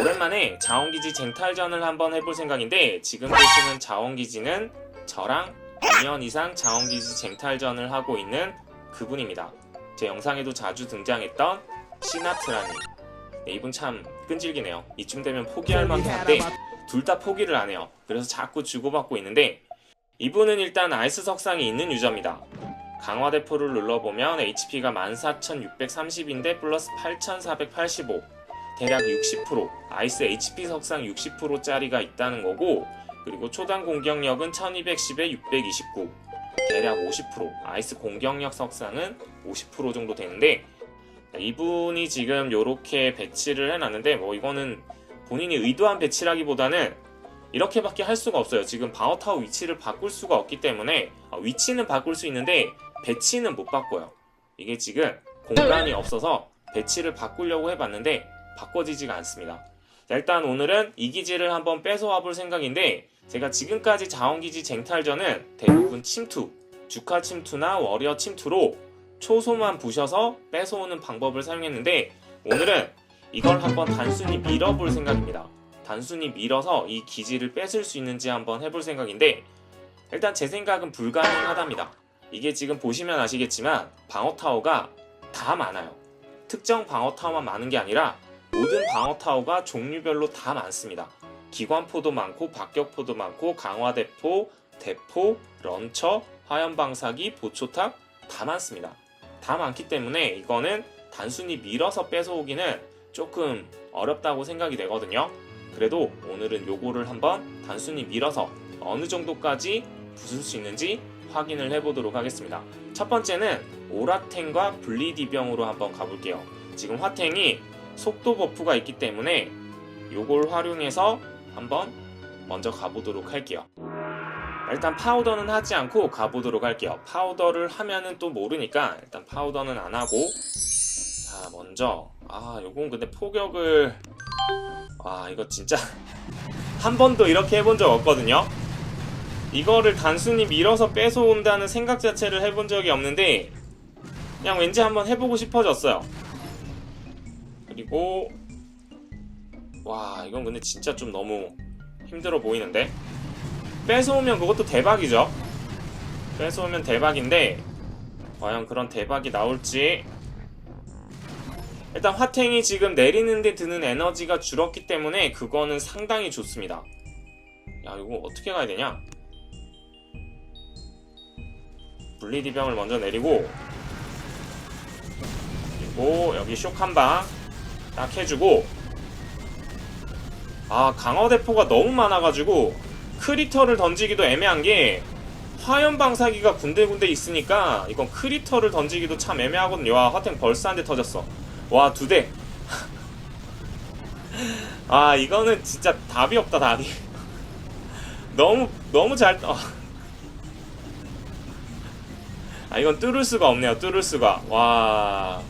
오랜만에 자원기지 쟁탈전을 한번 해볼 생각인데 지금 보시는 자원기지는 저랑 2년 이상 자원기지 쟁탈전을 하고 있는 그분입니다. 제 영상에도 자주 등장했던 시나트라님. 네, 이분 참 끈질기네요. 이쯤 되면 포기할 만도 한데 둘 다 포기를 안 해요. 그래서 자꾸 주고받고 있는데 이분은 일단 아이스 석상이 있는 유저입니다. 강화 대포를 눌러보면 HP가 14,630인데 플러스 8,485 대략 60% 아이스 HP 석상 60%짜리가 있다는 거고 그리고 초당 공격력은 1210에 629 대략 50% 아이스 공격력 석상은 50% 정도 되는데 이분이 지금 이렇게 배치를 해놨는데 뭐 이거는 본인이 의도한 배치라기보다는 이렇게밖에 할 수가 없어요. 지금 방어타워 위치를 바꿀 수가 없기 때문에 아, 위치는 바꿀 수 있는데 배치는 못 바꿔요. 이게 지금 공간이 없어서 배치를 바꾸려고 해봤는데 바꿔지지가 않습니다. 자, 일단 오늘은 이 기지를 한번 뺏어와 볼 생각인데 제가 지금까지 자원기지 쟁탈전은 대부분 침투, 주카 침투나 워리어 침투로 초소만 부셔서 뺏어오는 방법을 사용했는데 오늘은 이걸 한번 단순히 밀어볼 생각입니다. 단순히 밀어서 이 기지를 뺏을 수 있는지 한번 해볼 생각인데 일단 제 생각은 불가능하답니다. 이게 지금 보시면 아시겠지만 방어 타워가 다 많아요. 특정 방어 타워만 많은 게 아니라 모든 방어 타워가 종류별로 다 많습니다. 기관포도 많고 박격포도 많고 강화대포, 대포, 런처, 화염방사기, 보초탑 다 많습니다. 다 많기 때문에 이거는 단순히 밀어서 뺏어오기는 조금 어렵다고 생각이 되거든요. 그래도 오늘은 요거를 한번 단순히 밀어서 어느 정도까지 부술 수 있는지 확인을 해보도록 하겠습니다. 첫 번째는 오라텐과 분리디병으로 한번 가볼게요. 지금 화탱이 속도 버프가 있기 때문에 요걸 활용해서 한번 먼저 가보도록 할게요. 일단 파우더는 하지 않고 가보도록 할게요. 파우더를 하면은 또 모르니까 일단 파우더는 안 하고 자 먼저 아 요건 근데 포격을 아 이거 진짜 한 번도 이렇게 해본 적 없거든요. 이거를 단순히 밀어서 뺏어온다는 생각 자체를 해본 적이 없는데 그냥 왠지 한번 해보고 싶어졌어요. 그리고 와 이건 근데 진짜 좀 너무 힘들어 보이는데 뺏어오면 그것도 대박이죠. 뺏어오면 대박인데 과연 그런 대박이 나올지 일단 화탱이 지금 내리는데 드는 에너지가 줄었기 때문에 그거는 상당히 좋습니다. 야 이거 어떻게 가야 되냐? 분리디병을 먼저 내리고 그리고 여기 쇼 한방 딱 해주고 아 강화대포가 너무 많아가지고 크리터를 던지기도 애매한 게 화염방사기가 군데군데 있으니까 이건 크리터를 던지기도 참 애매하거든요. 와 화탱 벌써 한 대 터졌어. 와 두대. 아 이거는 진짜 답이 없다 답이. 너무 너무 잘 어. 아 이건 뚫을 수가 없네요 뚫을 수가. 와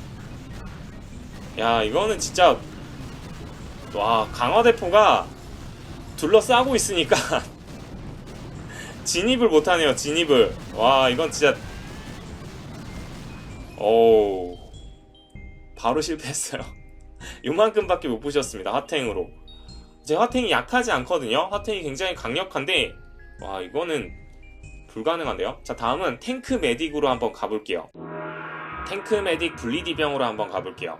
야 이거는 진짜 와 강화대포가 둘러싸고 있으니까 진입을 못하네요 진입을. 와 이건 진짜 어우 바로 실패했어요. 요만큼밖에 못 부셨습니다 하탱으로. 제 화탱이 약하지 않거든요? 화탱이 굉장히 강력한데 와 이거는 불가능한데요? 자 다음은 탱크 메딕으로 한번 가볼게요. 탱크 메딕 분리디병으로 한번 가볼게요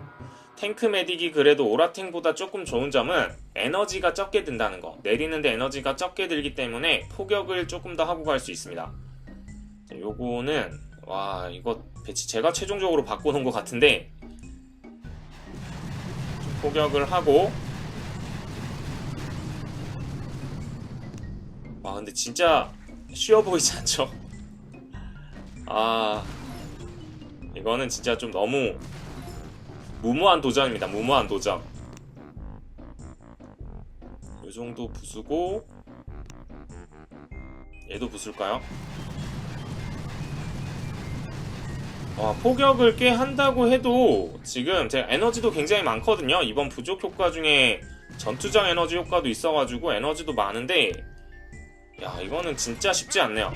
탱크 메딕이 그래도 오라탱보다 조금 좋은 점은 에너지가 적게 든다는 거. 내리는데 에너지가 적게 들기 때문에 포격을 조금 더 하고 갈 수 있습니다. 자, 요거는 와 이거 배치 제가 최종적으로 바꿔놓은 것 같은데. 좀 포격을 하고. 와 근데 진짜 쉬워 보이지 않죠? 아 이거는 진짜 좀 너무 무모한 도전입니다. 무모한 도전. 이 정도 부수고 얘도 부술까요? 와 포격을 꽤 한다고 해도 지금 제 에너지도 굉장히 많거든요. 이번 부족 효과 중에 전투장 에너지 효과도 있어가지고 에너지도 많은데 야 이거는 진짜 쉽지 않네요.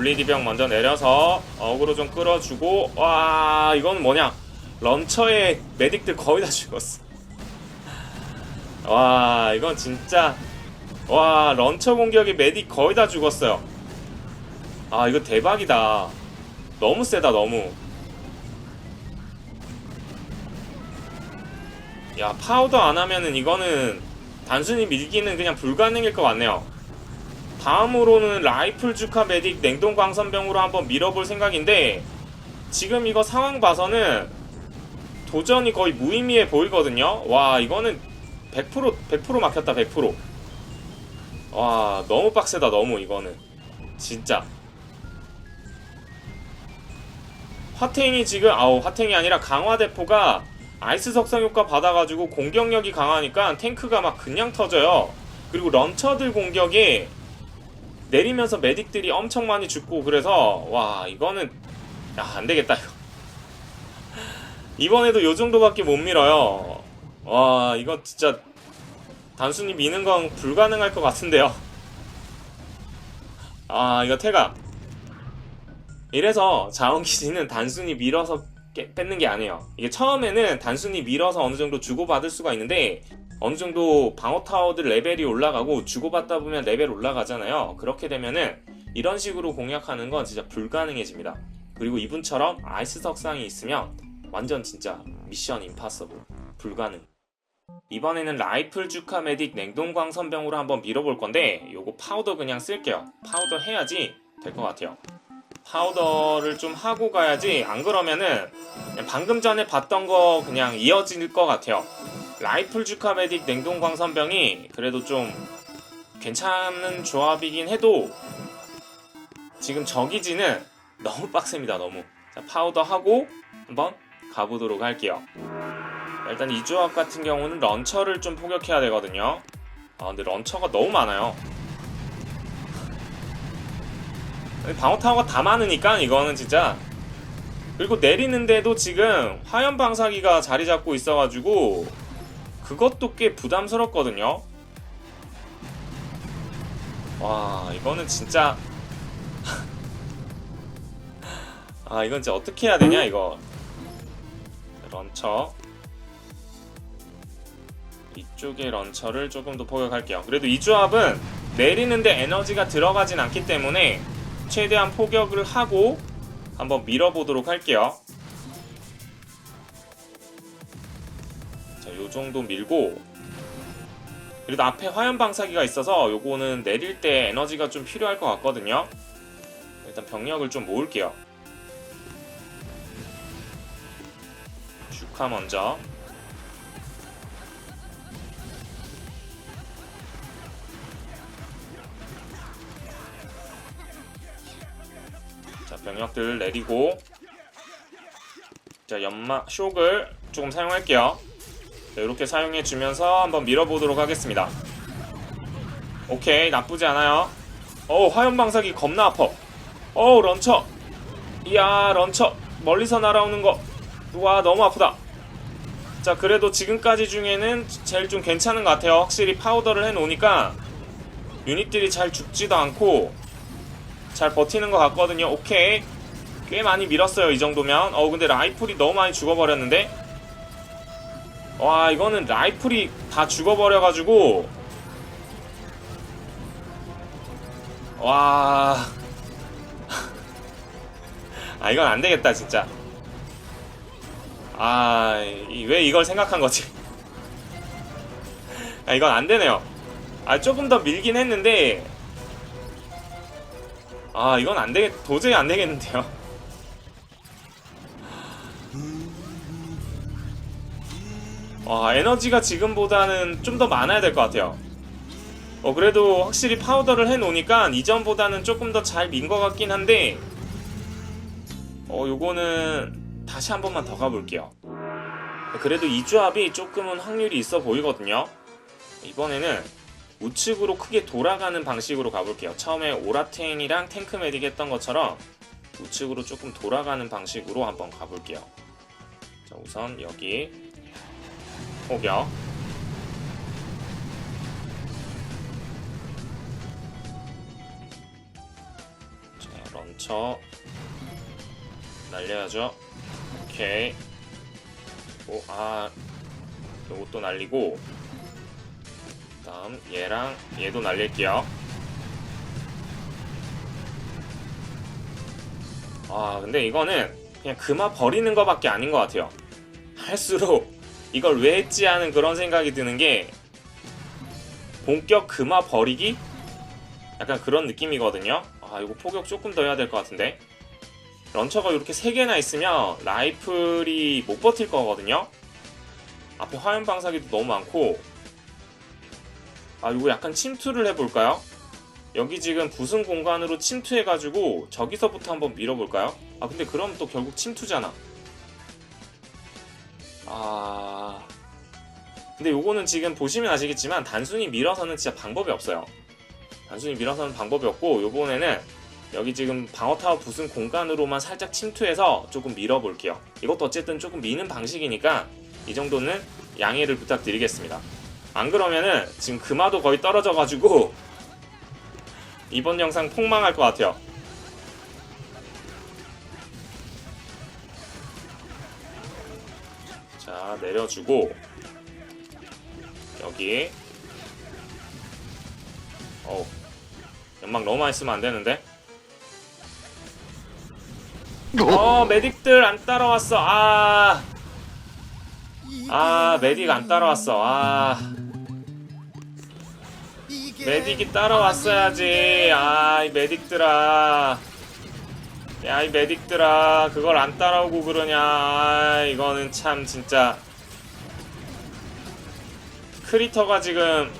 분리디병 먼저 내려서 어그로 좀 끌어주고 와 이건 뭐냐 런처에 메딕들 거의 다 죽었어. 와 이건 진짜 와 런처 공격에 메딕 거의 다 죽었어요. 아 이거 대박이다. 너무 세다 너무. 야 파우더 안 하면은 이거는 단순히 밀기는 그냥 불가능일 것 같네요. 다음으로는 라이플 주카 메딕 냉동 광선병으로 한번 밀어볼 생각인데 지금 이거 상황 봐서는 도전이 거의 무의미해 보이거든요. 와 이거는 100% 100% 막혔다 100%. 와 너무 빡세다 너무 이거는 진짜. 화탱이 지금 아우 화탱이 아니라 강화 대포가 아이스 석상 효과 받아가지고 공격력이 강하니까 탱크가 막 그냥 터져요. 그리고 런처들 공격에 내리면서 메딕들이 엄청 많이 죽고 그래서 와 이거는 야 안되겠다 이거. 이번에도 요 정도밖에 못 밀어요. 와 이거 진짜 단순히 미는 건 불가능할 것 같은데요. 아 이거 태가 이래서 자원기지는 단순히 밀어서 깨- 뺏는 게 아니에요. 이게 처음에는 단순히 밀어서 어느 정도 주고받을 수가 있는데 어느 정도 방어 타워들 레벨이 올라가고 주고받다 보면 레벨 올라가잖아요. 그렇게 되면은 이런 식으로 공략하는 건 진짜 불가능해집니다. 그리고 이분처럼 아이스 석상이 있으면 완전 진짜 미션 임파서블 불가능. 이번에는 라이플 주카 메딕 냉동광 선병으로 한번 밀어볼 건데 요거 파우더 그냥 쓸게요. 파우더 해야지 될 것 같아요. 파우더를 좀 하고 가야지 안 그러면은 방금 전에 봤던 거 그냥 이어질 것 같아요. 라이플 주카 메딕 냉동 광 선병이 그래도 좀 괜찮은 조합이긴 해도 지금 저기지는 너무 빡셉니다 너무. 자 파우더 하고 한번 가보도록 할게요. 일단 이 조합 같은 경우는 런처를 좀 포격해야 되거든요. 아 근데 런처가 너무 많아요. 근데 방어 타워가 다 많으니까 이거는 진짜. 그리고 내리는데도 지금 화염 방사기가 자리 잡고 있어가지고 그것도 꽤 부담스럽거든요. 와, 이거는 진짜. 아, 이건 진짜 어떻게 해야 되냐, 이거. 런처. 이쪽에 런처를 조금 더 포격할게요. 그래도 이 조합은 내리는데 에너지가 들어가진 않기 때문에 최대한 포격을 하고 한번 밀어보도록 할게요. 요 정도 밀고 그래도 앞에 화염 방사기가 있어서 요거는 내릴 때 에너지가 좀 필요할 것 같거든요. 일단 병력을 좀 모을게요. 슈카 먼저. 자, 병력들 내리고 자, 연마 쇽을 조금 사용할게요. 네, 이렇게 사용해 주면서 한번 밀어보도록 하겠습니다. 오케이 나쁘지 않아요. 어 화염 방사기 겁나 아파. 어 런처. 이야 런처 멀리서 날아오는 거. 와 너무 아프다. 자 그래도 지금까지 중에는 제일 좀 괜찮은 것 같아요. 확실히 파우더를 해놓으니까 유닛들이 잘 죽지도 않고 잘 버티는 것 같거든요. 오케이 꽤 많이 밀었어요 이 정도면. 어 근데 라이플이 너무 많이 죽어버렸는데. 와 이거는 라이플이 다 죽어버려가지고. 와... 아 이건 안되겠다 진짜. 아... 왜 이걸 생각한 거지? 아 이건 안되네요. 아 조금 더 밀긴 했는데. 아 이건 안되겠 도저히 안되겠는데요 와 에너지가 지금보다는 좀 더 많아야 될 것 같아요. 어 그래도 확실히 파우더를 해놓으니까 이전보다는 조금 더 잘 민 것 같긴 한데 어 요거는 다시 한 번만 더 가볼게요. 그래도 이 조합이 조금은 확률이 있어 보이거든요. 이번에는 우측으로 크게 돌아가는 방식으로 가볼게요. 처음에 오라텐이랑 탱크 메딕 했던 것처럼 우측으로 조금 돌아가는 방식으로 한번 가볼게요. 자 우선 여기 포격 자 런처. 날려야죠. 오케이. 오, 아. 요것도 날리고. 다음 얘랑 얘도 날릴게요. 아 근데 이거는 그냥 그마 버리는 거밖에 아닌 것 같아요. 할수록 이걸 왜 했지 하는 그런 생각이 드는 게 본격 금화 버리기? 약간 그런 느낌이거든요. 아, 이거 포격 조금 더 해야 될 것 같은데. 런처가 이렇게 3개나 있으면 라이플이 못 버틸 거거든요. 앞에 화면 방사기도 너무 많고. 아, 이거 약간 침투를 해볼까요? 여기 지금 부순 공간으로 침투해가지고 저기서부터 한번 밀어볼까요? 아, 근데 그럼 또 결국 침투잖아. 아. 근데 요거는 지금 보시면 아시겠지만 단순히 밀어서는 진짜 방법이 없어요. 단순히 밀어서는 방법이 없고 요번에는 여기 지금 방어타워 부순 공간으로만 살짝 침투해서 조금 밀어볼게요. 이것도 어쨌든 조금 미는 방식이니까 이 정도는 양해를 부탁드리겠습니다. 안 그러면은 지금 금화도 거의 떨어져가지고 이번 영상 폭망할 것 같아요. 자 내려주고. 여기. 어우 연막 너무 많이 쓰면 안 되는데? 어 메딕들 안 따라왔어. 아. 아, 메딕 안 따라왔어. 아, 메딕이 따라왔어야지. 아, 이 메딕들아. 야, 이 메딕들아. 그걸 안 따라오고 그러냐. 아, 이거는 참 진짜. 크리터가 지금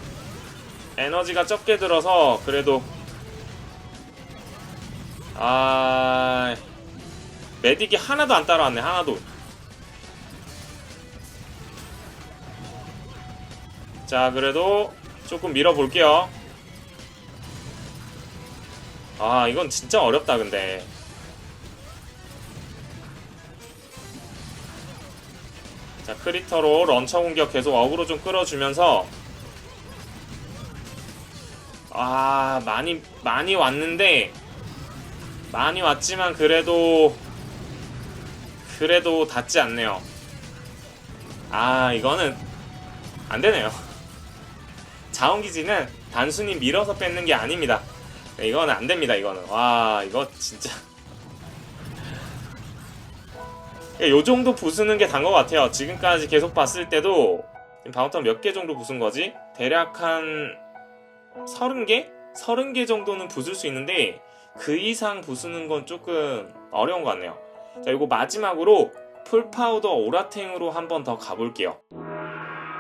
에너지가 적게 들어서 그래도 아 메딕이 하나도 안 따라왔네 하나도 자 그래도 조금 밀어볼게요 아 이건 진짜 어렵다 근데 자 크리터로 런처 공격 계속 어그로 좀 끌어주면서 아 많이 많이 왔는데 많이 왔지만 그래도 그래도 닿지 않네요. 아 이거는 안 되네요. 자원기지는 단순히 밀어서 뺏는 게 아닙니다. 네, 이거는 안 됩니다 이거는. 와 이거 진짜 요 정도 부수는 게 단 것 같아요. 지금까지 계속 봤을 때도 바운터 몇개 정도 부순 거지? 대략 한 30개? 30개 정도는 부술 수 있는데 그 이상 부수는 건 조금 어려운 것 같네요. 자, 이거 마지막으로 풀파우더 오라탱으로 한 번 더 가볼게요.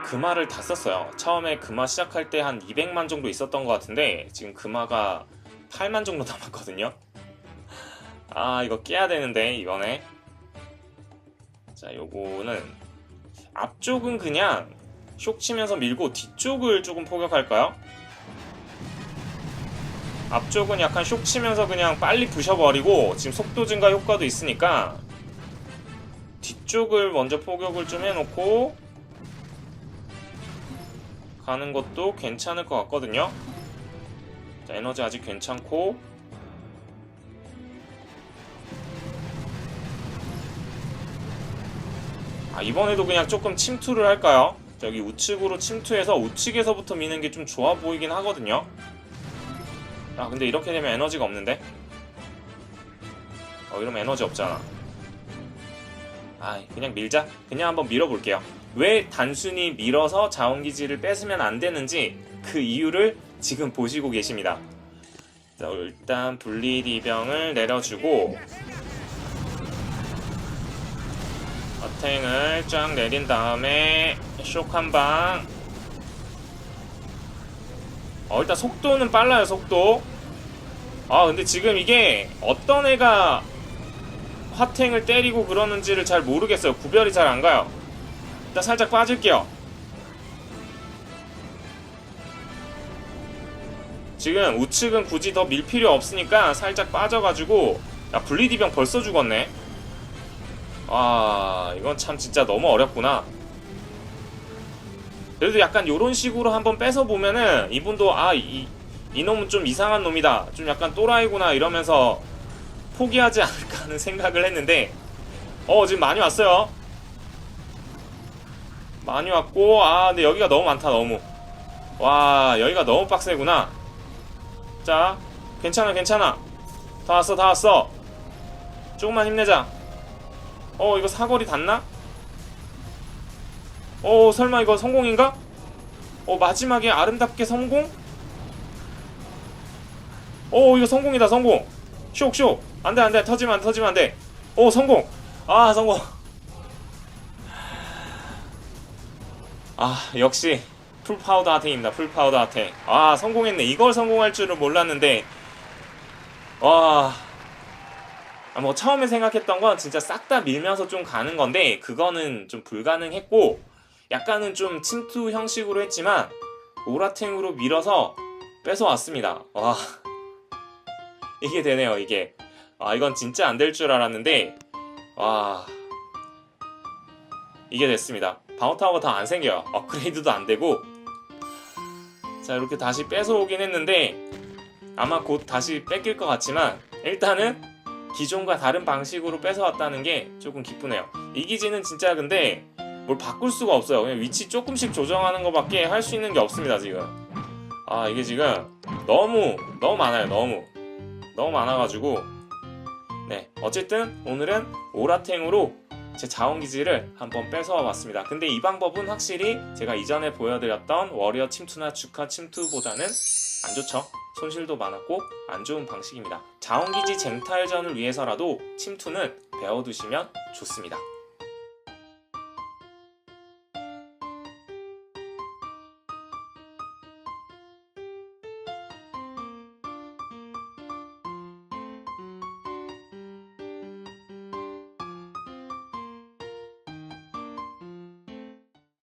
금화를 다 썼어요. 처음에 금화 시작할 때 한 200만 정도 있었던 것 같은데 지금 금화가 8만 정도 남았거든요. 아 이거 깨야 되는데 이번에 자, 요거는 앞쪽은 그냥 쇽 치면서 밀고 뒤쪽을 조금 포격할까요? 앞쪽은 약간 쇽 치면서 그냥 빨리 부셔버리고 지금 속도 증가 효과도 있으니까 뒤쪽을 먼저 포격을 좀 해놓고 가는 것도 괜찮을 것 같거든요. 자, 에너지 아직 괜찮고 아, 이번에도 그냥 조금 침투를 할까요? 저기 우측으로 침투해서 우측에서부터 미는 게 좀 좋아 보이긴 하거든요. 아 근데 이렇게 되면 에너지가 없는데? 어 이러면 에너지 없잖아. 아 그냥 밀자. 그냥 한번 밀어볼게요. 왜 단순히 밀어서 자원기지를 뺏으면 안 되는지 그 이유를 지금 보시고 계십니다. 자, 일단 분리디병을 내려주고 어탱을 쫙 내린 다음에 쇼크 한 방. 어, 일단 속도는 빨라요, 속도. 아, 근데 지금 이게 어떤 애가 화탱을 때리고 그러는지를 잘 모르겠어요. 구별이 잘 안 가요. 일단 살짝 빠질게요. 지금 우측은 굳이 더 밀 필요 없으니까 살짝 빠져가지고 야 분리디병 벌써 죽었네. 아 이건 참 진짜 너무 어렵구나. 그래도 약간 요런 식으로 한번 뺏어 보면은 이분도 아 이 이놈은 좀 이상한 놈이다. 좀 약간 또라이구나 이러면서 포기하지 않을까 하는 생각을 했는데 어 지금 많이 왔어요. 많이 왔고 아 근데 여기가 너무 많다 너무. 와 여기가 너무 빡세구나. 자 괜찮아 괜찮아. 다 왔어 다 왔어. 조금만 힘내자 어 이거 사거리 닿나? 어 설마 이거 성공인가? 어 마지막에 아름답게 성공? 어 이거 성공이다 성공. 쇽쇽 안돼 안돼. 터지면 안돼 터지면 안돼. 오 성공. 아 성공. 아 역시 풀파우더 아탱입니다 풀파우더 아탱 아 성공했네. 이걸 성공할 줄은 몰랐는데. 와. 아, 뭐 처음에 생각했던 건 진짜 싹 다 밀면서 좀 가는 건데 그거는 좀 불가능했고 약간은 좀 침투 형식으로 했지만 오라탱으로 밀어서 뺏어왔습니다. 와. 이게 되네요 이게. 아 이건 진짜 안 될 줄 알았는데 와. 이게 됐습니다. 바운타워가 더안 생겨요. 업그레이드도 안 되고. 자 이렇게 다시 뺏어오긴 했는데 아마 곧 다시 뺏길 것 같지만 일단은 기존과 다른 방식으로 뺏어왔다는 게 조금 기쁘네요. 이 기지는 진짜 근데 뭘 바꿀 수가 없어요. 그냥 위치 조금씩 조정하는 것밖에 할 수 있는 게 없습니다 지금. 아 이게 지금 너무 너무 많아요 너무. 너무 많아가지고. 네 어쨌든 오늘은 오라탱으로 제 자원기지를 한번 뺏어와 봤습니다. 근데 이 방법은 확실히 제가 이전에 보여드렸던 워리어 침투나 주카 침투보다는 안 좋죠? 손실도 많았고 안 좋은 방식입니다. 자원기지 쟁탈전을 위해서라도 침투는 배워두시면 좋습니다